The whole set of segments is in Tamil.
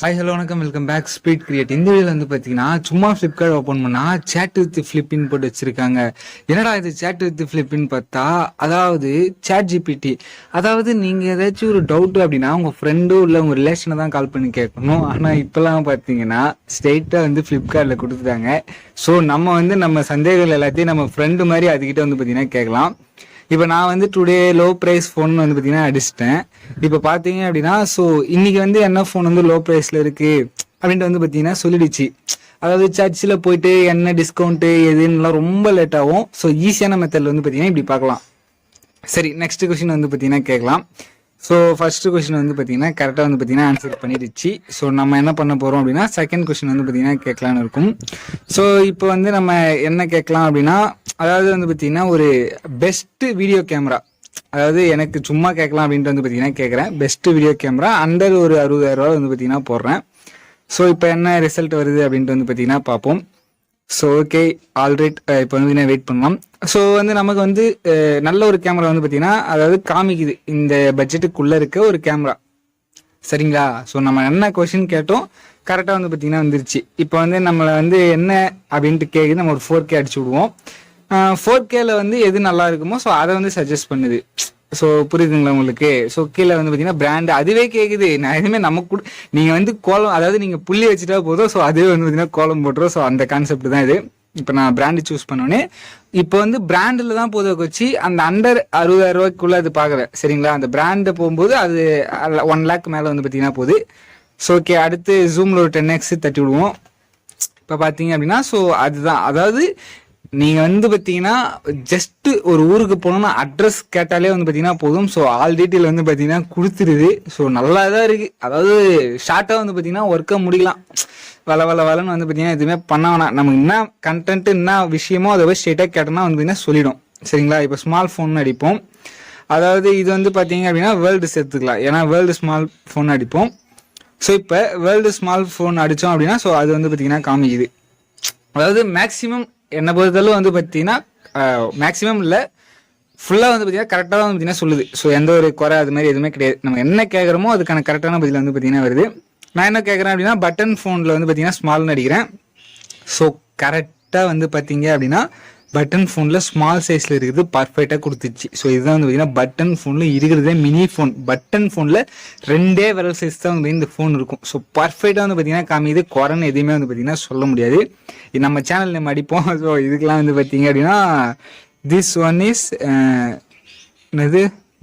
ஹாய் ஹலோ வணக்கம். வெல்கம் பேக் ஸ்பீட் கிரியேட் இந்த வீடியோவில் வந்து பார்த்தீங்கன்னா சும்மா ஃப்ளிப்கார்ட் ஓப்பன் பண்ணால் சேட் வித் ஃப்ளிப்பின் போட்டு வச்சிருக்காங்க. என்னடா இது சேட் வித் ஃப்ளிப்பின் பார்த்தா அதாவது சேட் ஜிபிடி அதாவது நீங்கள் ஏதாச்சும் ஒரு டவுட்டு அப்படின்னா உங்கள் ஃப்ரெண்டோ இல்லை உங்கள் ரிலேஷனை தான் கால் பண்ணி கேட்கணும். ஆனால் இப்போலாம் பார்த்தீங்கன்னா ஸ்ட்ரெயிட்டாக வந்து ஃப்ளிப்கார்ட்டில் கொடுத்துட்டாங்க. ஸோ நம்ம வந்து நம்ம சந்தேகங்கள் எல்லாத்தையும் நம்ம ஃப்ரெண்டு மாதிரி அதுக்கிட்ட வந்து பார்த்தீங்கன்னா கேட்கலாம். இப்போ நான் வந்து டுடே லோ ப்ரைஸ் ஃபோன் வந்து பார்த்தீங்கன்னா அடிச்சிட்டேன். இப்போ பார்த்தீங்க அப்படின்னா ஸோ இன்னைக்கு வந்து என்ன ஃபோன் வந்து லோ ப்ரைஸில் இருக்கு அப்படின்ட்டு வந்து பார்த்தீங்கன்னா சொல்லிடுச்சு. அதாவது சர்ச்சில் போயிட்டு என்ன டிஸ்கவுண்ட்டு எதுன்னுலாம் ரொம்ப லேட் ஆகும். ஸோ ஈஸியான மெத்தடில் வந்து பார்த்தீங்கன்னா இப்படி பார்க்கலாம். சரி நெக்ஸ்ட் கொஸ்டின் வந்து பார்த்தீங்கன்னா கேட்கலாம். ஸோ ஃபர்ஸ்ட் கொஸ்டின் வந்து பார்த்தீங்கன்னா கரெக்டாக வந்து பார்த்தீங்கன்னா ஆன்சர் பண்ணிடுச்சு. ஸோ நம்ம என்ன பண்ண போகிறோம் அப்படின்னா செகண்ட் கொஸ்டின் வந்து பார்த்தீங்கன்னா கேட்கலான்னு இருக்கும். ஸோ இப்போ வந்து நம்ம என்ன கேட்கலாம் அப்படின்னா அதாவது வந்து பார்த்தீங்கன்னா ஒரு பெஸ்ட்டு வீடியோ கேமரா அதாவது எனக்கு சும்மா கேட்கலாம் அப்படின்ட்டு வந்து பார்த்தீங்கன்னா கேட்குறேன். பெஸ்ட் வீடியோ கேமரா அண்டர் ஒரு அறுபதாயிரம் ரூபா வந்து பார்த்தீங்கன்னா போடுறேன். ஸோ இப்போ என்ன ரிசல்ட் வருது அப்படின்ட்டு வந்து பார்த்தீங்கன்னா பார்ப்போம் ஸோ ஓகே ஆல்ரைட் இப்போ வந்து நான் வெயிட் பண்ணலாம். ஸோ வந்து நமக்கு வந்து நல்ல ஒரு கேமரா வந்து பார்த்தீங்கன்னா அதாவது காமிக்குது. இந்த பட்ஜெட்டுக்குள்ளே இருக்க ஒரு கேமரா சரிங்களா? ஸோ நம்ம என்ன கொஷின் கேட்டோம் கரெக்டாக வந்து பார்த்தீங்கன்னா வந்துருச்சு. இப்போ வந்து நம்மளை வந்து என்ன அப்படின்ட்டு கேட்குது நம்ம ஒரு ஃபோர் கே அடிச்சு விடுவோம். ஃபோர் கேல வந்து எது நல்லா இருக்குமோ ஸோ அதை வந்து சஜஸ்ட் பண்ணுது. ஸோ புரியுதுங்களா உங்களுக்கு? ஸோ கீழே வந்து பார்த்தீங்கன்னா பிராண்ட் அதுவே கேட்குது நான் எதுவுமே நமக்கு கூட நீங்கள் வந்து கோலம் அதாவது நீங்கள் புள்ளி வச்சுட்டா போதும். ஸோ அதுவே வந்து பார்த்தீங்கன்னா கோலம் போட்டுரும். ஸோ அந்த கான்செப்ட் தான் இது. இப்போ நான் பிராண்டு சூஸ் பண்ணோன்னே இப்போ வந்து பிராண்டில் தான் போதும் வச்சு அந்த அண்டர் அறுபதாயிரம் ரூபாய்க்குள்ளே அது பார்க்கல சரிங்களா? அந்த பிராண்டை போகும்போது அது ஒன் லேக் மேலே வந்து பார்த்தீங்கன்னா போகுது. ஸோ ஓகே அடுத்து ஜூமில் ஒரு டென் எக்ஸ் தட்டி விடுவோம். இப்போ பார்த்தீங்க அப்படின்னா ஸோ அதுதான். அதாவது நீங்கள் வந்து பார்த்தீங்கன்னா ஜஸ்ட் ஒரு ஊருக்கு போனோம்னா அட்ரஸ் கேட்டாலே வந்து பார்த்தீங்கன்னா போதும். ஸோ ஆல் டீட்டெயில் வந்து பார்த்தீங்கன்னா கொடுத்துருது. ஸோ நல்லா தான் இருக்குது அதாவது ஷார்ட்டாக வந்து பார்த்தீங்கன்னா ஒர்க்கை முடிக்கலாம். வள வள வளன்னு வந்து பார்த்தீங்கன்னா எதுவுமே பண்ண வேணாம். நமக்கு என்ன கண்டென்ட் என்ன விஷயமோ அதை போய் ஸ்ட்ரெயிட்டாக கேட்டோம்னா வந்து பாத்தீங்கன்னா சொல்லிடும். சரிங்களா? இப்போ ஸ்மால் ஃபோன் அடிப்போம். அதாவது இது வந்து பார்த்தீங்க அப்படின்னா வேர்ல்டு சேர்த்துக்கலாம். ஏன்னா வேர்ல்டு ஸ்மால் ஃபோன் அடிப்போம். ஸோ இப்போ வேர்ல்டு ஸ்மால் ஃபோன் அடித்தோம் அப்படின்னா ஸோ அது வந்து பார்த்தீங்கன்னா காமிக்குது. அதாவது மேக்ஸிமம் என்னை பொறுத்தளவு வந்து பார்த்தீங்கன்னா மேக்ஸிமம் இல்லை ஃபுல்லாக வந்து பார்த்தீங்கன்னா கரெக்டாக வந்து பார்த்தீங்கன்னா சொல்லுது. ஸோ எந்த ஒரு குறை அது மாதிரி எதுவுமே கிடையாது. நம்ம என்ன கேட்குறோமோ அதுக்கான கரெக்டான பதில் வந்து பார்த்தீங்கன்னா வருது. நான் என்ன கேட்குறேன் அப்படின்னா பட்டன் ஃபோனில் வந்து பார்த்தீங்கன்னா ஸ்மால்னு அடிக்கிறேன். ஸோ கரெக்டாக வந்து பார்த்தீங்க அப்படின்னா பட்டன் ஃபோனில் ஸ்மால் சைஸில் இருக்குது பர்ஃபெக்டாக கொடுத்துச்சு. ஸோ இதுதான் வந்து பார்த்தீங்கன்னா பட்டன் ஃபோனில் இருக்கிறதே மினி ஃபோன் பட்டன் ஃபோனில் ரெண்டே விரல் சைஸ் தான் வந்து இந்த ஃபோன் இருக்கும். ஸோ பர்ஃபெக்டாக வந்து பார்த்தீங்கன்னா காமிது குறைன்னு எதுவுமே வந்து பார்த்தீங்கன்னா சொல்ல முடியாது. இது நம்ம சேனல் நம்ம அடிப்போம். ஸோ இதுக்கெலாம் வந்து பார்த்தீங்க அப்படின்னா திஸ் ஒன் இஸ் என்னது?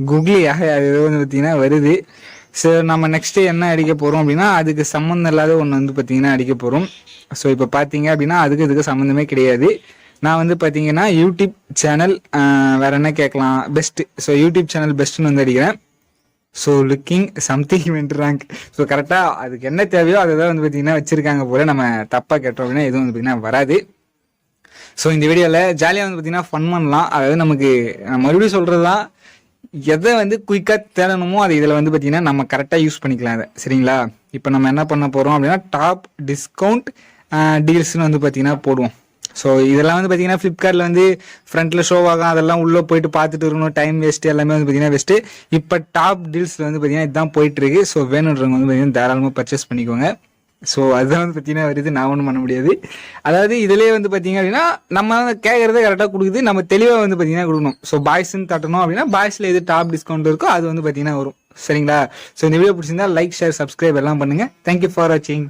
குக்லியாக அது வந்து பார்த்தீங்கன்னா வருது. ஸோ நம்ம நெக்ஸ்ட்டு என்ன அடிக்க போகிறோம் அப்படின்னா அதுக்கு சம்மந்தம் இல்லாத ஒன்று வந்து பார்த்தீங்கன்னா அடிக்க போகிறோம் ஸோ இப்போ பார்த்தீங்க அப்படின்னா அதுக்கு இதுக்கு சம்மந்தமே கிடையாது. நான் வந்து பார்த்தீங்கன்னா யூடியூப் சேனல் வேற என்ன கேட்கலாம்? பெஸ்ட் ஸோ யூடியூப் சேனல் பெஸ்ட்னு வந்து அடிக்கிறேன். So looking something went rank so கரெக்டாக அதுக்கு என்ன தேவையோ அதை தான் வந்து பார்த்தீங்கன்னா வச்சிருக்காங்க போல நம்ம தப்பாக கேட்டோம் அப்படின்னா எதுவும் வந்து பார்த்தீங்கன்னா வராது. ஸோ இந்த வீடியோவில் ஜாலியாக வந்து பார்த்தீங்கன்னா ஃபன் பண்ணலாம். அதாவது நமக்கு மறுபடியும் சொல்கிறது தான் எதை வந்து குயிக்காக தேடணுமோ அதை இதில் வந்து பார்த்தீங்கன்னா நம்ம கரெக்டாக யூஸ் பண்ணிக்கலாம் அதை சரிங்களா? இப்போ நம்ம என்ன பண்ண போகிறோம் அப்படின்னா டாப் டிஸ்கவுண்ட் டீல்ஸ்னு வந்து பார்த்தீங்கன்னா போடுவோம். ஸோ இதெல்லாம் வந்து பார்த்தீங்கன்னா ஃப்ளிப்கார்ட்டில் வந்து ஃப்ரண்ட்டில் ஷோ ஆகும். அதெல்லாம் உள்ளே போயிட்டு பார்த்துட்டு இருக்கணும். டைம் வேஸ்ட்டு எல்லாமே வந்து பார்த்தீங்கன்னா வேஸ்ட்டு இப்போ டாப் டீல்ஸில் வந்து பார்த்தீங்கன்னா இதுதான் போயிட்டுருக்கு. ஸோ வேணுன்றவங்க வந்து பார்த்தீங்கன்னா தாராளமாக பர்ச்சேஸ் பண்ணிக்கோங்க. ஸோ அதுதான் வந்து பார்த்தீங்கன்னா வருது நான் ஒன்றும் பண்ண முடியாது. அதாவது இதுலேயே வந்து பார்த்தீங்க அப்படின்னா நம்ம கேட்குறதே கரெக்டாக கொடுக்குது. நம்ம தெளிவாக வந்து பார்த்தீங்கன்னா கொடுக்கணும். ஸோ பாய்ஸ்ன்னு தட்டணும் அப்படின்னா பாய்ஸில் எது டாப் டிஸ்கவுண்ட் இருக்கோ அது வந்து பார்த்தீங்கன்னா வரும். சரிங்களா? ஸோ இந்த வீடியோ பிடிச்சிருந்தா லைக் ஷேர் சப்ஸ்கிரைப் எல்லாம் பண்ணுங்கள் தேங்க்யூ ஃபார் வாட்சிங்